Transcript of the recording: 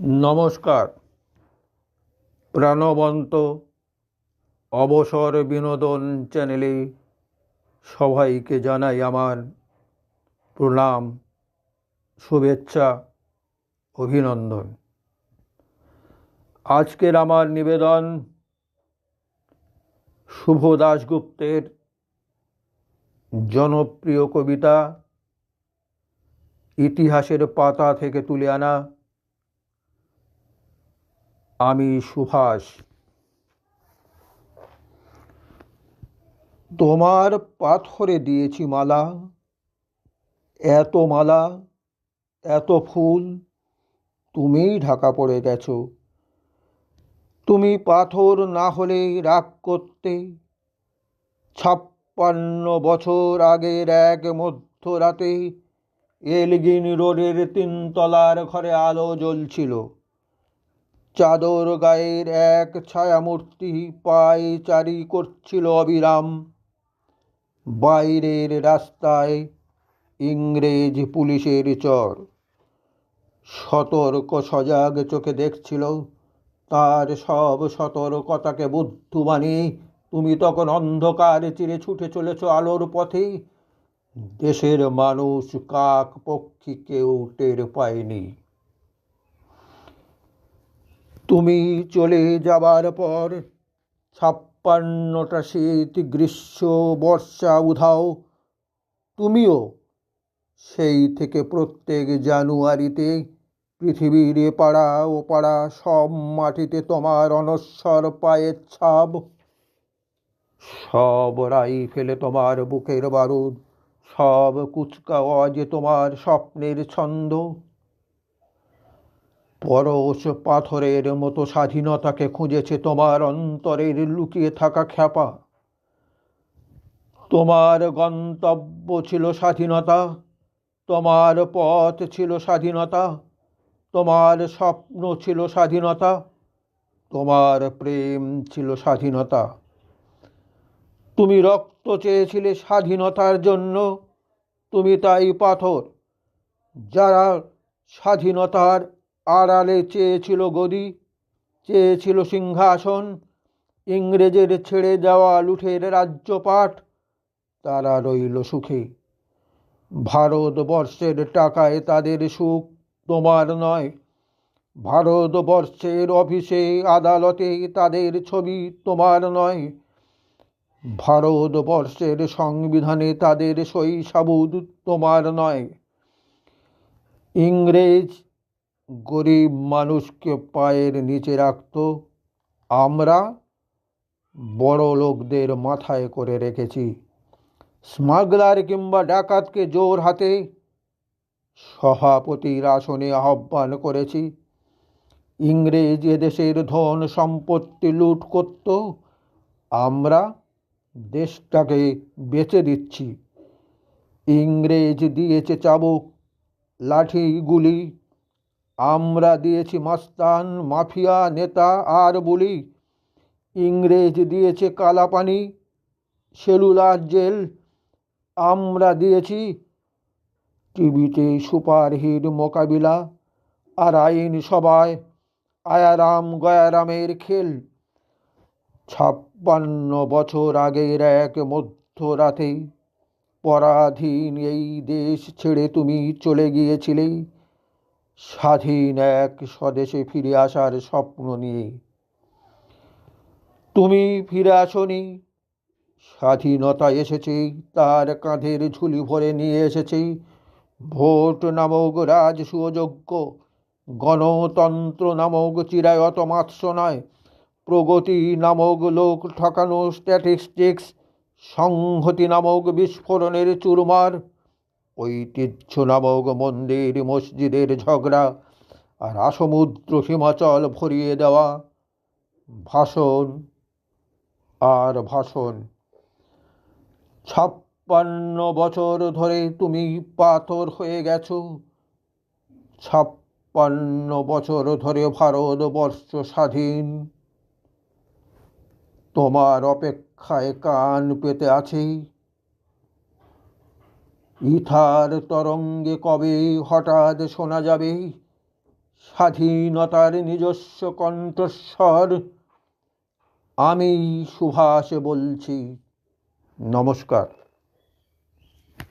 নমস্কার। প্রাণবন্ত অবসর বিনোদন চ্যানেলে সবাইকে জানাই আমার প্রণাম, শুভেচ্ছা, অভিনন্দন। আজকের আমার নিবেদন শুভ দাশগুপ্তের জনপ্রিয় কবিতা, ইতিহাসের পাতা থেকে তুলে আনা আমি সুভাষ। তোমার পাথরে দিয়েছি মালা। এত মালা, এত ফুল, তুমিই ঢাকা পড়ে গেছো। তুমি পাথর না হলে রাগ করতে। ছাপ্পান্ন বছর আগের এক মধ্যরাতে এলগিন রোডের তিনতলার ঘরে আলো জ্বলছিল। চাদর গায়ের এক ছায়ামূর্তি পায়ে চারি করছিল অবিরাম। বাইরের রাস্তায় ইংরেজ পুলিশের চর। সতর্ক সজাগ চোখে দেখছিল, তার সব সতর্কতাকে বুদ্ধ বানিয়ে তুমি তখন অন্ধকার চিরে ছুটে চলেছ আলোর পথে। দেশের মানুষ কাক পক্ষী কেউ টের পায়নি। তুমি চলে যাবার পর ছাপ্পান্নটা শীত, গ্রীষ্ম, বর্ষা, উধাও। তুমিও সেই থেকে প্রত্যেক জানুয়ারিতে পৃথিবীর পাড়া ও পাড়া সব মাটিতে তোমার অনস্বর পায়ের ছাপ। সব রাই ফেলে তোমার বুকের বারুদ, সব কুচকাওয়াজ তোমার স্বপ্নের ছন্দ। পরশ পাথরের মতো স্বাধীনতাকে খুঁজেছে তোমার অন্তরের লুকিয়ে থাকা খ্যাপা। তোমার গন্তব্য ছিল স্বাধীনতা, তোমার পথ ছিল স্বাধীনতা, তোমার স্বপ্ন ছিল স্বাধীনতা, তোমার প্রেম ছিল স্বাধীনতা। তুমি রক্ত চেয়েছিলে স্বাধীনতার জন্য, তুমি তাই পাথর, যারা স্বাধীনতার আড়ালে চেয়েছিল গদি, চেয়েছিল সিংহাসন, ইংরেজের ছেড়ে যাওয়া লুঠের রাজ্যপাট, তারা রইল সুখে। ভারতবর্ষের টাকায় তাদের সুখ তোমার নয়। ভারতবর্ষের অফিসে, আদালতে তাদের ছবি তোমার নয়। ভারতবর্ষের সংবিধানে তাদের সই সাবুদ তোমার নয়। ইংরেজ গরিব মানুষকে পায়ের নিচে রাখত। আমরা বড় লোকদের মাথায় করে রেখেছি। স্মাগলার কিংবা ডাকাতকে জোর হাতে সভাপতির আসনে আহ্বান করেছি। ইংরেজ দেশের ধন সম্পত্তি লুট করত। আমরা দেশটাকে বেচে দিচ্ছি। ইংরেজ দিয়েছে চাবুক লাঠি গুলি আমরা দিয়েছি মাস্তান, মাফিয়া, নেতা আর বলি। ইংরেজ দিয়েছে কালাপানি, সেলুলার জেল। আমরা দিয়েছি টিভিতে সুপারহিট মোকাবিলা, আর আইন সভায় আয়ারাম গয়ারামের খেল। ছাপ্পান্ন বছর আগের এক মধ্যরাতে, পরাধীন এই দেশ ছেড়ে তুমি চলে গিয়েছিলে। স্বাধীন এক স্বদেশে ফিরে আসার স্বপ্ন নিয়ে। তুমি ফিরে আসনি, স্বাধীনতা এসেছে, তার কাঁধের ঝুলি ভরে নিয়ে এসেছে। ভোট নামক রাজ সুযোগ্য, গণতন্ত্র নামক চিরায়ত মাৎস্য নয় প্রগতি নামক লোক ঠকানো স্ট্যাটিস্টিক্স সংহতি নামক বিস্ফোরণের চুরমার ঐতিহ্য নামক মন্দির, মসজিদের ঝগড়া আর আসমুদ্র হিমাচল ভরিয়ে দেওয়া। ভাষণ আর ভাষণ। ছাপ্পান্ন বছর ধরে তুমি পাথর হয়ে গেছো। ছাপ্পান্ন বছর ধরে ভারতবর্ষ স্বাধীন। তোমার অপেক্ষায় কান পেতে আছে। ইথার তরঙ্গে কবে হঠাৎ শোনা যাবে? স্বাধীনতার নিজস্ব কণ্ঠস্বর। আমি সুভাষ বলছি। নমস্কার।